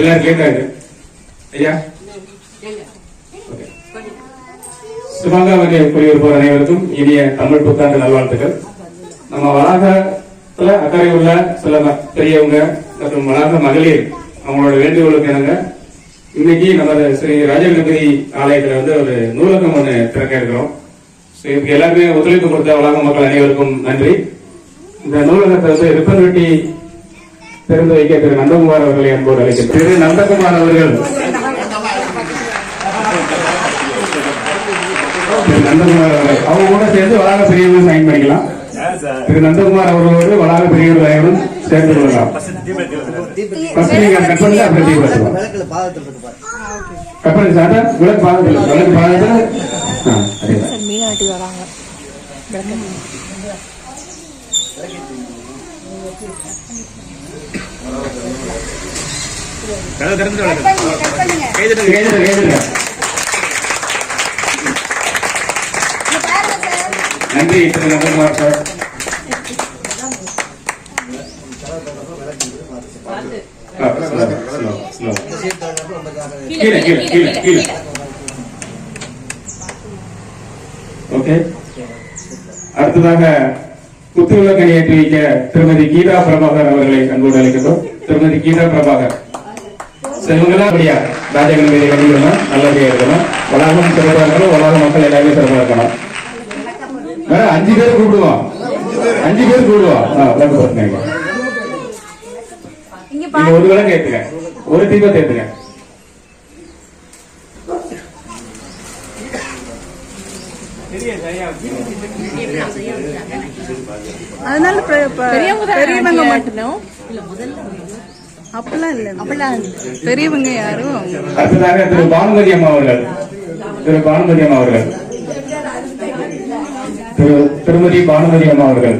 எல்லாரும் கேட்டாரு ஐயா ஓகே. சிவகாங்க குடியிருப்போர் அனைவருக்கும் இனிய தமிழ் புத்தாண்டு நல்வாழ்த்துக்கள் நம்ம வளாகத்துல அக்கறை உள்ள சில பெரியவங்க மற்றும் வளாக மகளிர் அவங்களோட வேண்டுகோளுக்கு என்னங்க இன்னைக்கு நமது ஸ்ரீ ராஜகணபதி ஆலயத்துல வந்து ஒரு நூலகம் ஒண்ணு திறக்க இருக்கிறோம் இதுக்கு எல்லாருமே ஒத்துழைப்பு கொடுத்த வளாக மக்கள் அனைவருக்கும் நன்றி இந்த நூலகத்தை வந்து ரிப்பன் வெட்டி திறந்து வைக்க திரு நந்தகுமார் அவர்களை அன்போடு அழைக்கிறேன் திரு நந்தகுமார் அவர்கள். திரு நந்தகுமார் அவர்கள். அவங்க கூட சேர்ந்து வளாக பெரியவங்க சைன் பண்ணிக்கலாம். திரு நந்தகுமார் அவர்களோடு வளாக பெரியவர் அனைவரும் சேர்ந்து கொள்ளலாம். ஃபர்ஸ்ட் நீங்க கட் பண்ணி அப்புறம் தீ வச்சுக்கலாம் கட் பண்ணி விளக்கு பாதத்தில் விளக்கு பாதத்தில். ஆ மீனாட்டி வராங்க. நன்றி சார் கீழே கீழே கீழே கீழே. ஓகே அடுத்ததாக குத்துவிளக்கணி ஏற்றி வைக்க திருமதி கீதா பிரபாகர் அவர்களை அன்போடு அழைக்கிறோம் திருமதி கீதா பிரபாகர் செல்வங்களா? அப்படியா? ராஜகன் மீது வெளியிடணும் நல்லபடியா இருக்கணும். வளாகம் சிறப்பா இருக்கணும் வளாக மக்கள் எல்லாருமே சிறப்பா இருக்கணும். அஞ்சு பேர் கூப்பிடுவோம். அஞ்சு பேர் கூப்பிடுவோம். ஒரு விளக்கு ஏத்துங்க ஒரு தீபத்தை ஏத்துங்க அதனால பெ- பெ- பெரியவங்க பெரியவங்க aunty மட்டும் அப்பெல்லாம் இல்ல. அப்படிலாம் பெரியவங்க யாரும்? அடுத்ததாக திரு பானுமதி அம்மா அவர்கள். திரு பானுமதி அம்மா அவர்கள். திரு திருமதி பானுமதி அம்மா அவர்கள்.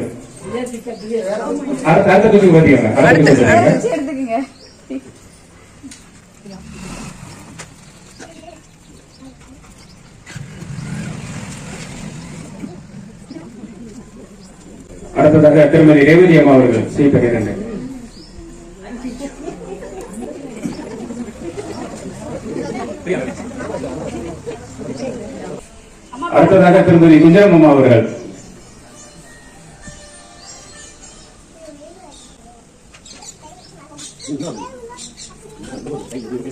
அடுத்த அடுத்த குத்துக்கு பாத்தீங்க அடுத்த குத்துக்கு அடுத்ததாக திருமதி ரேவதி அம்மா அவர்கள். பன்னிரண்டு அடுத்ததாக திருமதி குஞ்சரம் அம்மா அவர்கள்.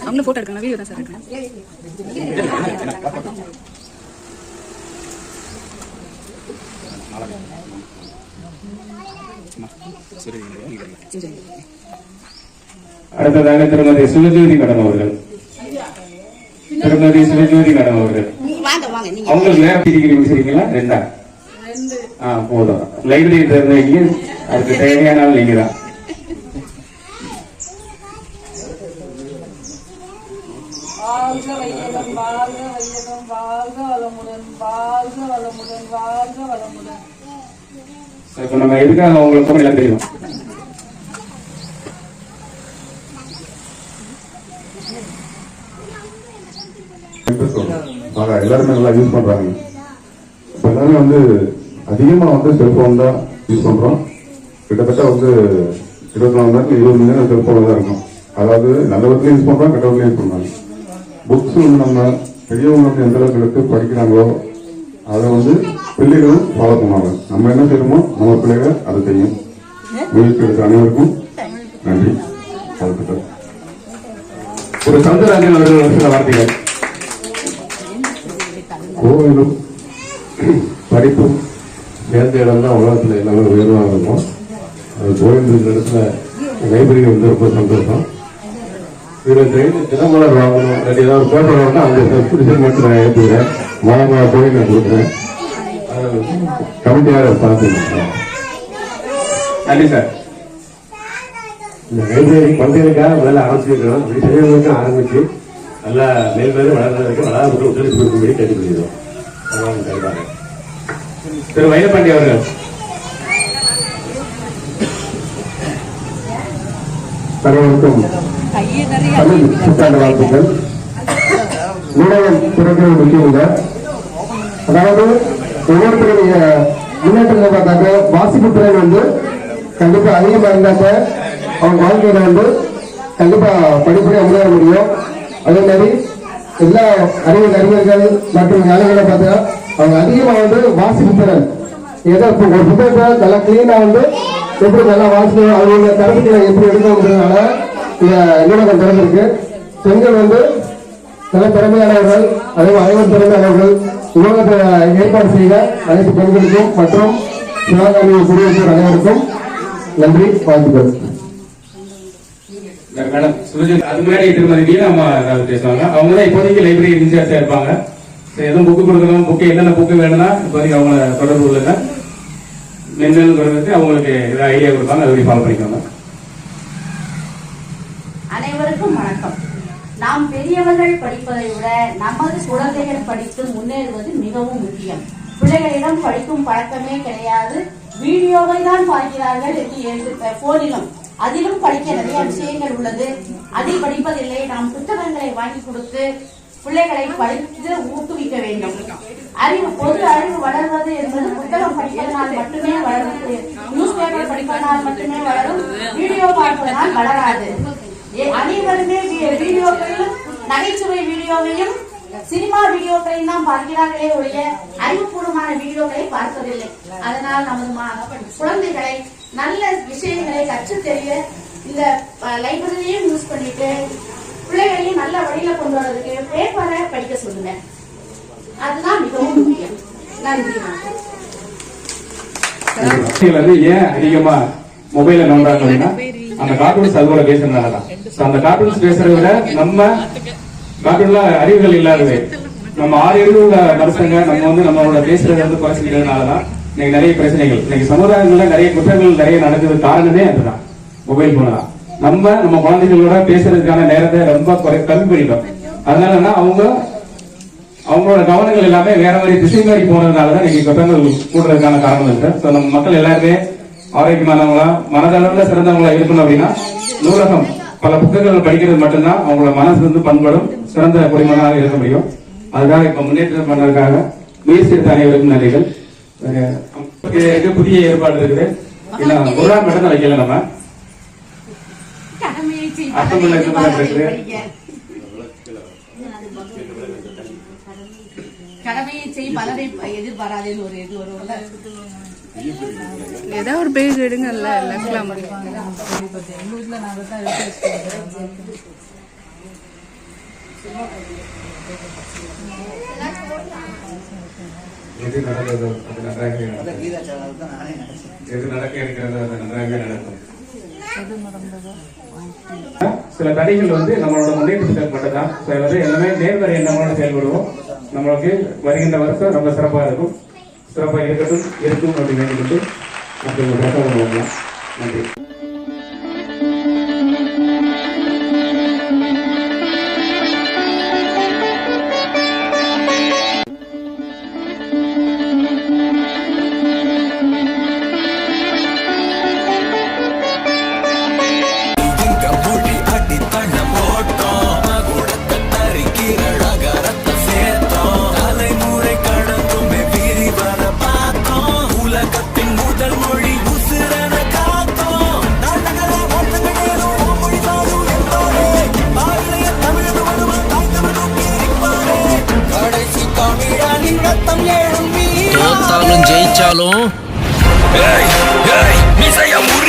அவங்க போட்டோ எடுக்கணும் வீடியோ தான் சார் எடுக்கணும். அடுத்ததாக திருமதி சிவஜோதி மேடம் அவர்கள். திருமதி சிவஜோதி மேடம் அவர்கள். அவங்களுக்கு நேரம் டிகிரி முடிச்சிருக்கீங்களா? ரெண்டா? ஆ போதும். லைப்ரரி திறந்தீங்க அதுக்கு தேவையான ஆள் நீங்க தான். வாழ்க வையகம் வாழ்க வையகம் வாழ்க வளமுடன் வாழ்க வளமுடன் வாழ்க வளமுடன். இப்போ நம்ம எதுக்காக உங்களுக்கு எல்லாம் தெரியும்? எல்லாருமே நல்லா யூஸ் பண்றாங்க. இப்ப எல்லாருமே வந்து அதிகமா வந்து செல்போன் தான் யூஸ் பண்றோம். கிட்டத்தட்ட வந்து இருபத்தி நாலு நேரத்தில் இருபது மணி நேரம் செல்போன் தான் இருக்கும். அதாவது நல்ல விதத்துலையும் யூஸ் பண்றோம் கெட்ட விதத்துலையும் யூஸ் பண்றாங்க புக்ஸ் வந்து நம்ம பெரியவங்க வந்து எந்த அளவுக்கு எடுத்து படிக்கிறாங்களோ அதை வந்து பிள்ளைகளும் ஃபாலோ பண்ணுவாங்க நம்ம என்ன செய்யணுமோ நம்ம பிள்ளைகள் அதை செய்யும் முயற்சி எடுத்த அனைவருக்கும் நன்றி. வாழ்த்துக்கள். ஒரு சவுந்தரராஜன் அவர்கள் சில வார்த்தைகள். கோவிலும் படிப்பும் சேர்ந்த இடம் தான் உலகத்தில் எல்லாமே உயர்வாக இருக்கும். அது கோவில் இடத்துல லைப்ரரி வந்து ரொம்ப சந்தோஷம். இதில் ட்ரெயின் தினமலர் வாங்கணும் இல்லாட்டி ஏதாவது பேப்பர் வாங்கினா அந்த சப்ஸ்கிரிப்ஷன் மட்டும் நான் ஏற்றுக்கிறேன் மாதமாக கோயில் நான் கொடுக்குறேன். கமிட்டியாக பார்த்துக்கிறேன் நன்றி சார். இந்த லைப்ரரி குழந்தைகளுக்காக முதல்ல ஆரம்பிச்சிருக்கிறோம். அப்படி பெரியவங்களுக்கு ஆரம்பிச்சு நல்லா மேல்மேலும் வளர்றதுக்கு வளர்ந்து ஒத்துழைப்பு கொடுக்கும்படி கேட்டுக்கொள்கிறோம். திரு வைரபாண்டி அவர்கள். அனைவருக்கும் தமிழ் புத்தாண்டு வாழ்த்துக்கள். ஊடகம் திறக்கிறது அதாவது ஒவ்வொருத்தருடைய முன்னேற்றத்தை பார்த்தாக்க வாசிப்பு திறன் வந்து கண்டிப்பா அதிகமா இருந்தாக்க அவங்க வாழ்க்கையில வந்து கண்டிப்பா படிப்படியாக முன்னேற முடியும். அதே மாதிரி எல்லா அறிவு அறிஞர்கள் மற்றும் ஞானிகளை பார்த்தா அவங்க அதிகமா வந்து வாசிப்பு திறன் ஏதோ இப்போ ஒரு புத்தகத்தை நல்லா கிளீனா வந்து எப்படி நல்லா வாசிக்கணும் அவங்களுடைய கருத்துக்களை எப்படி எடுக்கணுங்கிறதுனால இந்த நூலகம் திறந்திருக்கு பெண்கள் வந்து நல்ல திறமையானவர்கள் அதே மாதிரி அனைவரும் திறமையானவர்கள். நூலகத்தை ஏற்பாடு செய்த அனைத்து பெண்களுக்கும் மற்றும் சிவகாமி குடியிருப்போர் அனைவருக்கும் நன்றி வாழ்த்துக்கள். மேடம் சுரஜித் அது முன்னாடி திருமதி மீனா அம்மா ஏதாவது பேசுவாங்க அவங்க தான் இப்போதைக்கு லைப்ரரி இன்சார்ஜா இருப்பாங்க. எதுவும் புக்கு கொடுக்கணும் புக்கு என்னென்ன புக்கு வேணும்னா இப்போதைக்கு அவங்கள தொடர்பு கொள்ளுங்க. மென்மேலும் அவங்களுக்கு ஏதாவது ஐடியா கொடுப்பாங்க அதை ஃபாலோ பண்ணிக்கோங்க அனைவருக்கும் வணக்கம் நாம் பெரியவர்கள் படிப்பதை விட நமது குழந்தைகள் படித்து முன்னேறுவது மிகவும் முக்கியம். பிள்ளைகளிடம் படிக்கும் பழக்கமே கிடையாது. வீடியோவை தான் பார்க்கிறார்கள் என்று எழுது போனிலும். அதிலும் படிக்க நிறைய விஷயங்கள் உள்ளது. அதில் படிப்பதில்லை. நாம் புத்தகங்களை வாங்கி கொடுத்து பிள்ளைகளை படித்து ஊக்குவிக்க வேண்டும். அறிவு பொது அறிவு வளர்வது என்பது புத்தகம் படிப்பதனால் மட்டுமே வளரும் நியூஸ் பேப்பர் படிப்பதனால் மட்டுமே வளரும். வீடியோ பார்ப்பதனால் வளராது. அனைவருமே வி- வீடியோக்களிலும் நகைச்சுவை வீடியோவையும் சினிமா வீடியோக்களையும் தான் பார்க்கிறார்களே ஒழிய அறிவுபூர்வமான வீடியோக்களை பார்ப்பதில்லை. அதனால் நமது குழந்தைகளை நல்ல விஷயங்களை கற்று தெரிய இந்த லைப்ரரியையும் யூஸ் பண்ணிட்டு பிள்ளைகளையும் நல்ல வழியில கொண்டு வர்றதுக்கு பேப்பரை படிக்க சொல்லுங்க. அதுதான் மிகவும் முக்கியம். நன்றி. வணக்கம் ஏன் அதிகமா மொபைல நோண்டாங்க அந்த கார்ட்டூன்ஸ் அதுபோல பேசுறதுனாலதான் So, அந்த கார்ட்டூன்ஸ் பேசுறதை விட நம்ம கார்ட்டூன்ல அறிவுகள் இல்லாதது. நம்ம ஆறு அறிவு உள்ள மனுஷங்க நம்ம வந்து நம்மளோட பேசுறதை வந்து குறைச்சிக்கிறதுனாலதான் இன்னைக்கு நிறைய பிரச்சனைகள். இன்னைக்கு சமுதாயங்கள்ல நிறைய குற்றங்கள் நிறைய நடக்குது. காரணமே அதுதான். மொபைல் போன் தான். நம்ம நம்ம குழந்தைகளோட பேசுறதுக்கான நேரத்தை ரொம்ப குறை கம்மி பண்ணிட்டோம். அதனாலன்னா அவங்க அவங்களோட கவனங்கள் எல்லாமே வேற மாதிரி திசை மாதிரி போனதுனாலதான் இன்னைக்கு குற்றங்கள் கூடுறதுக்கான காரணம் இருக்கு So, நம்ம மக்கள் எல்லாருமே ஆரோக்கியமானவங்களா மனதளவுல சிறந்தவங்களா இருக்கணும் அப்படின்னா நூலகம் பல புத்தகங்கள் படிக்கிறது மட்டும்தான் அவங்களோட மனசு வந்து பண்படும் சிறந்த குடிமகனாக இருக்க முடியும். அதுக்காக இப்ப முன்னேற்றம் பண்ணதுக்காக முயற்சி எடுத்த அனைவருக்கும் நன்றிகள். புதிய ஏற்பாடு இருக்குது. ஒரு நாள் மட்டும் வைக்கல நம்ம. கடமையை செய் பலனை எதிர்பாராதேன்னு ஒரு இது வரும்ல ஏதாவது ஒரு பேஜ் எடுங்கல்ல லெஃப்ட்ல எங்க வீட்டுல நாங்க தான் எடுத்து வச்சுக்கோம் எது நடந்ததோ அது நன்றாக அந்த நடக்கும். எது நடக்க இருக்கிறதோ அது நன்றாகவே நடக்கும். சில தடைகள் வந்து நம்மளோட முன்னேற்றத்துக்கு மட்டும்தான். அது வந்து எல்லாமே நேர்மறை எண்ணமோட செயல்படுவோம். நம்மளுக்கு வருகின்ற வருஷம் ரொம்ப சிறப்பாக இருக்கும். சிறப்பாக இருக்கட்டும் இருக்கும் அப்படின்னு வேண்டிக்கிட்டு அப்படி ஒரு பிரசாதம் நன்றி. జయించాలో? జయించాలో